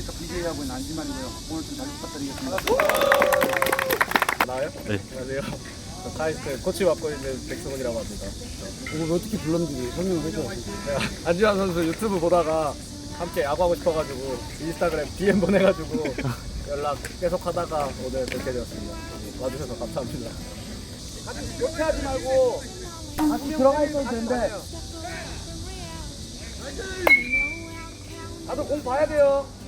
아프리카 BJ하고 있는 안지만이고요. 오늘 좀 잘 부탁드리겠습니다. 나요? 네. 안녕하세요. 저 카이스트 코치 맡고 있는 백승훈이라고 합니다. 오늘 어떻게 불렀는지 설명을 해줘. 제가 안지환 선수 유튜브 보다가 함께 야구하고 싶어가지고 인스타그램 DM 보내가지고 연락 계속 하다가 오늘 뵙게 되었습니다. 와주셔서 감사합니다. 이렇게 하지 말고 같이 들어가 있어도 되는데. 다들 공 봐야 돼요.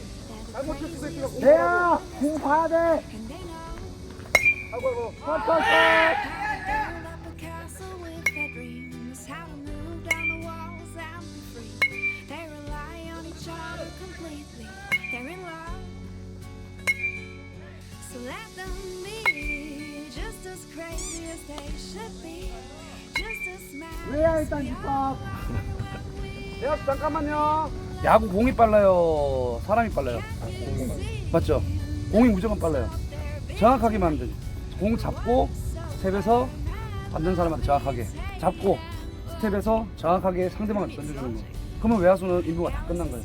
대야 공 봐야 돼. 아이고 아이고. 컷, 컷, 컷. 왜야 일단 입학. 대야 네, 잠깐만요. 야구 공이 빨라요. 사람이 빨라요. 맞죠? 공이 무조건 빨라요. 정확하게만 하면 되죠. 공 잡고 스텝에서 받는 사람한테 정확하게 잡고 스텝에서 정확하게 상대방을 던져주는 거. 그러면 외야수는 임무가 다 끝난 거예요.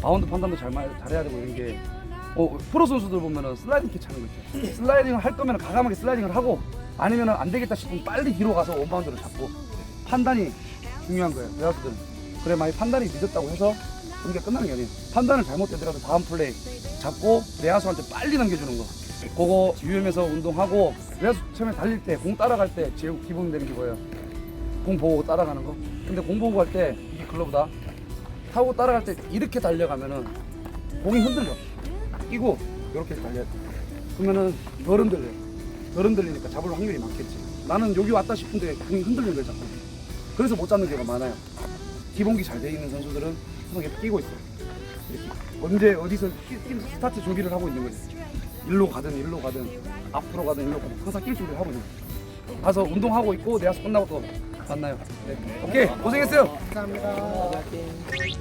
바운드 판단도 잘 마- 잘해야 되고 이런 게 어, 프로 선수들 보면은 슬라이딩 캐치 하는 거 있죠. 슬라이딩을 할 거면 과감하게 슬라이딩을 하고 아니면은 안 되겠다 싶으면 빨리 뒤로 가서 원바운드를 잡고 판단이 중요한 거예요. 외야수들은. 그래 만약 판단이 늦었다고 해서 경기가 끝나는 게 아니에요. 판단을 잘못되더라도 다음 플레이 잡고 내야수한테 빨리 넘겨주는 거. 그거 유엠에서 운동하고 외야수 처음에 달릴 때 공 따라갈 때 제일 기본 되는 게 뭐예요? 공 보고 따라가는 거. 근데 공 보고 갈 때 이게 글러브다. 타고 따라갈 때 이렇게 달려가면은 공이 흔들려. 끼고 이렇게 달려야 돼. 그러면은 덜 흔들려. 덜 흔들리니까 잡을 확률이 많겠지. 나는 여기 왔다 싶은데 공이 흔들리는 거야 자꾸. 그래서 못 잡는 경우가 많아요. 기본기 잘 돼 있는 선수들은 이렇게 끼고 있어. 언제 어디서 끼, 끼, 스타트 준비를 하고 있는 거지. 일로 가든 일로 가든 앞으로 가든 일로 가든 항상 낄 준비를 하고 있는 거야. 가서 운동하고 있고 내가 끝나고 또 만나요. 네. 오케이 고생했어요. They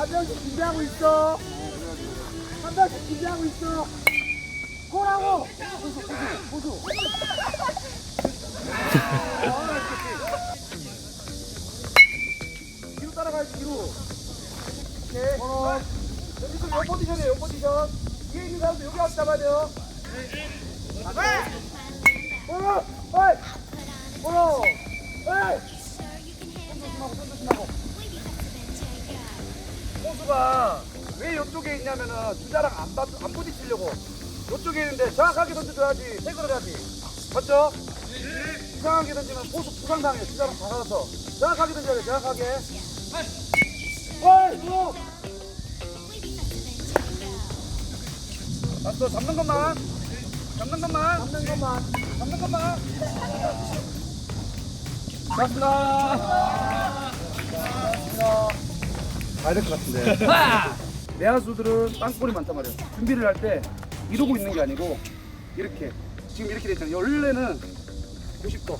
한 명씩 준비하고 있어. 한 명씩 준비하고 있어. 고라고. 고수. 뒤로 따라가야지 뒤로. 오케이. 어. 여기서 요 포지션이에요. 요 포지션. 위에 있는 사람도 여기 와서 잡아야 돼요. 어, 어이, 어, 어이. 손 조심하고, 손 조심하고. 호수가 왜 이쪽에 있냐면은 주자랑 안, 받, 안 부딪히려고. 이쪽에 있는데 정확하게 던져줘야지. 태그를 해야지. 맞죠? 이상하게 던지면 호수 부상당해요 주자랑 받아서. 정확하게 던져야 돼 정확하게. 어이 또 맞어 잡는 것만. 잡는 것만. 잡는 것만. 잡는 것만. 고맙습니다. 가야 될것 같은데. 내야수들은 땅볼이 많단 말이에요. 준비를 할 때 이러고 있는 게 아니고 이렇게 지금 이렇게 돼 있잖아요. 원래는 90도,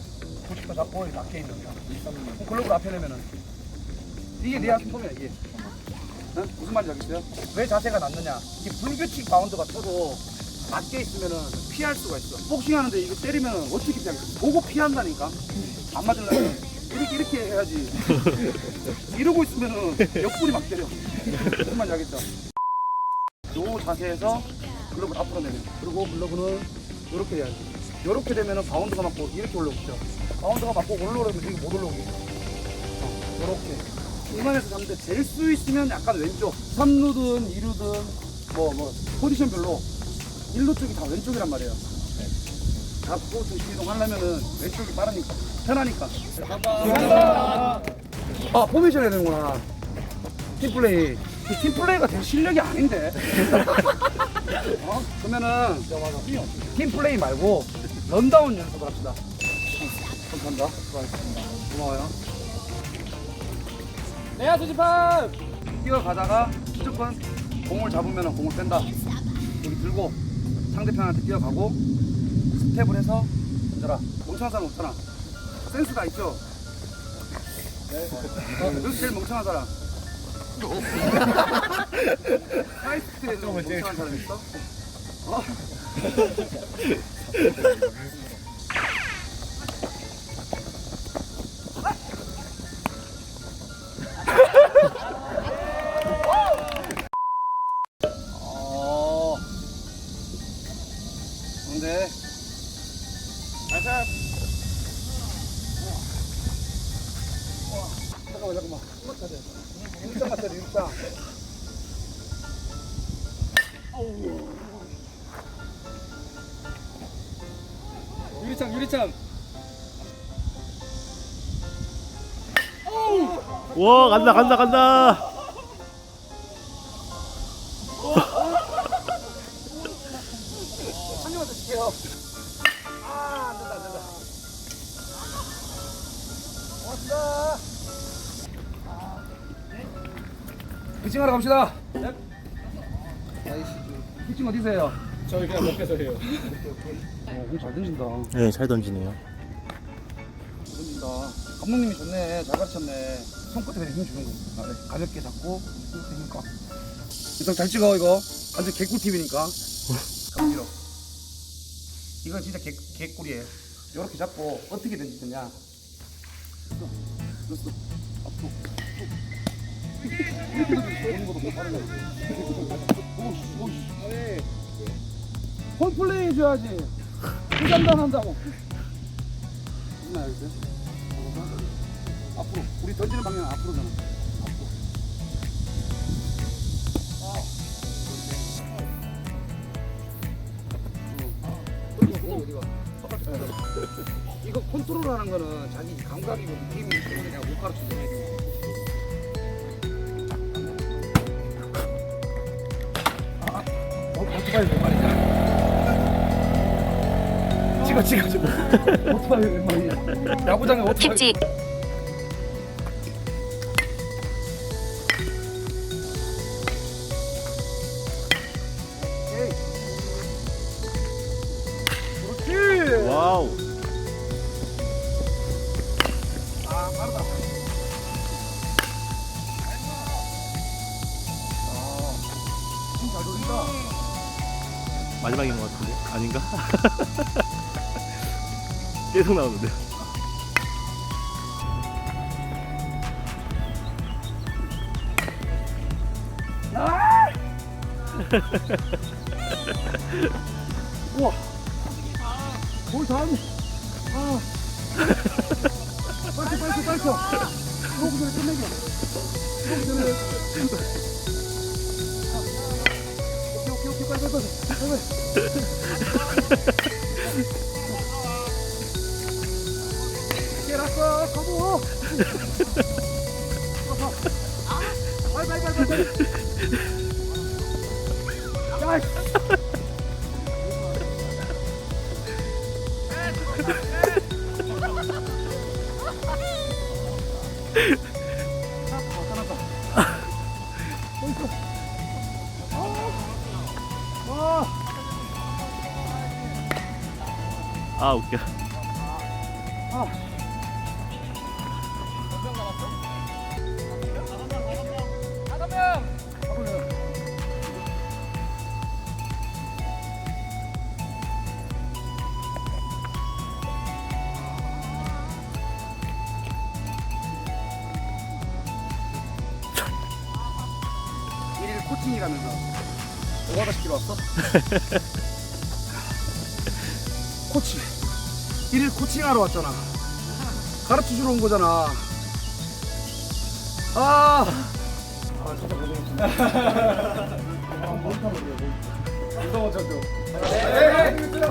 90도 잡고 낮게 있는 거. 그럼 글로벌 앞에 내면은 이게 내야수 폼이야 이게. 응? 무슨 말인지 알겠어요? 왜 자세가 낮느냐? 이게 불규칙 바운드가 쳐도 낮게 있으면은 피할 수가 있어. 복싱 하는데 이거 때리면 어떻게 피하겠어? 보고 피한다니까. 안 맞으려면 이렇게 이렇게 해야지. 이러고 있으면은 옆구리 막 때려. 말인지 알겠죠? 요 자세에서 글러브 앞으로 내면 그리고 글러브는 이렇게 해야지. 이렇게 되면은 바운드가 맞고 이렇게 올라오죠. 바운드가 맞고 올라오면 이게 못 올라오게. 어, 이렇게. 중간에서 잡는데 될 수 있으면 약간 왼쪽. 3루든 2루든 뭐, 뭐, 포지션별로 1루 쪽이 다 왼쪽이란 말이에요. 잡고 중심 이동 하려면은 왼쪽이 빠르니까 편하니까. 아 포메이션 해야 되는구나. 팀플레이. 그 팀플레이가 될 실력이 아닌데. 어? 그러면은 팀플레이 말고 런다운 연습을 합시다. 감사합니다. 수고하셨습니다. 고마워요. 내야 수집합 뛰어가다가 무조건 공을 잡으면 공을 뺀다. 여기 들고 상대편한테 뛰어가고 스텝을 해서 던져라. 멍청한 사람 없잖아. 센스가 있죠? 어, 여기 제일 멍청한 사람. 하이스트에 좀 멍청한 사람 있어? 어? 어. 잠깐만 일장 맞춰야 돼 일장 유리창 유리창. 와 간다 간다 간다. 한 입만 더 줄게요. 아 안 된다 안 된다. 고맙습니다 피칭하러 갑시다. 네. 피칭 어디세요? 저희 그냥 옆에서 해요. 어, 공잘 던진다. 네 잘 던지네요. 잘 던진다. 감독님이 좋네. 잘 가르쳤네. 손끝에 그냥 힘 주는 거. 아, 네. 가볍게 잡고 손끝에 힘 꽉. 일단 잘 찍어 이거. 완전 개꿀팁이니까. 감지로 이건 진짜 개, 개꿀이에요. 이렇게 잡고 어떻게 던지느냐. 됐어. 됐어. 앞으로 홈플레이 해줘야지 후장단 한다고 무슨 알겠어요? 앞으로 우리 던지는 방향은 앞으로잖아 앞으로 이거 컨트롤하는 거는 자기 감각이고 느낌이기 때문에 내가 못 가르쳐 줘야 돼. 찍어 찍어 찍어. 오토바이 몇 마리냐? 야구장에 오토바이. tip지 마지막인 것 같은데 아닌가 계속 나오는데 우와. 뭘 다하니? 아. 빨리 빨리 빨리. 전에 끝내기. 들어오기 전에. 아. 오 아 웃겨 일일 코칭이라면서 오바다 시키러 왔어? 코칭 일일 코칭하러 왔잖아 가르쳐 주러 온 거잖아 아, 아 진짜 고생했습니다 아. 무서워 저도. 고맙습니다.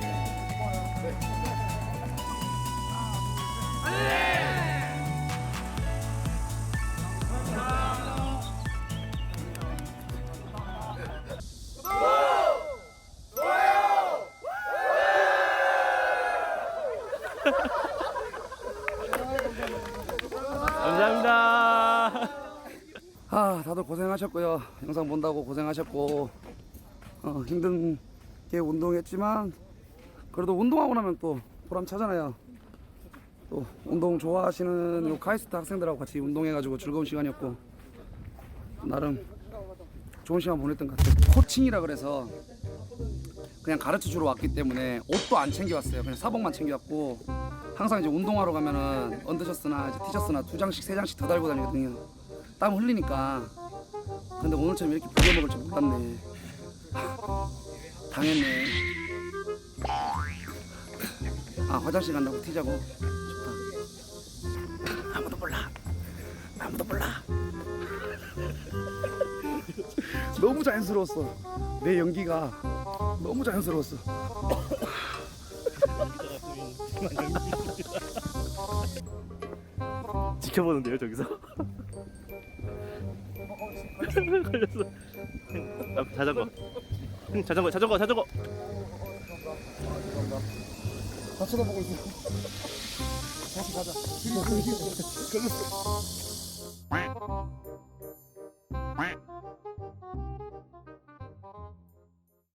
고생하셨고요. 영상 본다고 고생하셨고 어, 힘든 게 운동했지만 그래도 운동하고 나면 또 보람 차잖아요. 또 운동 좋아하시는 요 카이스트 학생들하고 같이 운동해가지고 즐거운 시간이었고 나름 좋은 시간 보냈던 것 같아요. 코칭이라 그래서 그냥 가르쳐 주러 왔기 때문에 옷도 안 챙겨왔어요. 그냥 사복만 챙겨왔고 항상 이제 운동하러 가면은 언더셔츠나 이제 티셔츠나 두 장씩 세 장씩 더 달고 다니거든요. 땀 흘리니까. 근데 오늘처럼 이렇게 부려 먹을 줄 몰랐네. 당했네. 아 화장실 간다고 튀자고. 좋다. 아무도 몰라. 아무도 몰라. 너무 자연스러웠어. 내 연기가 너무 자연스러웠어. 지켜보는데요 저기서. 걸렸어. 아, 자전거. 응, 자전거 자전거 자전거. 다 쳐다보고 있어. 다시 가자. 걸렸어.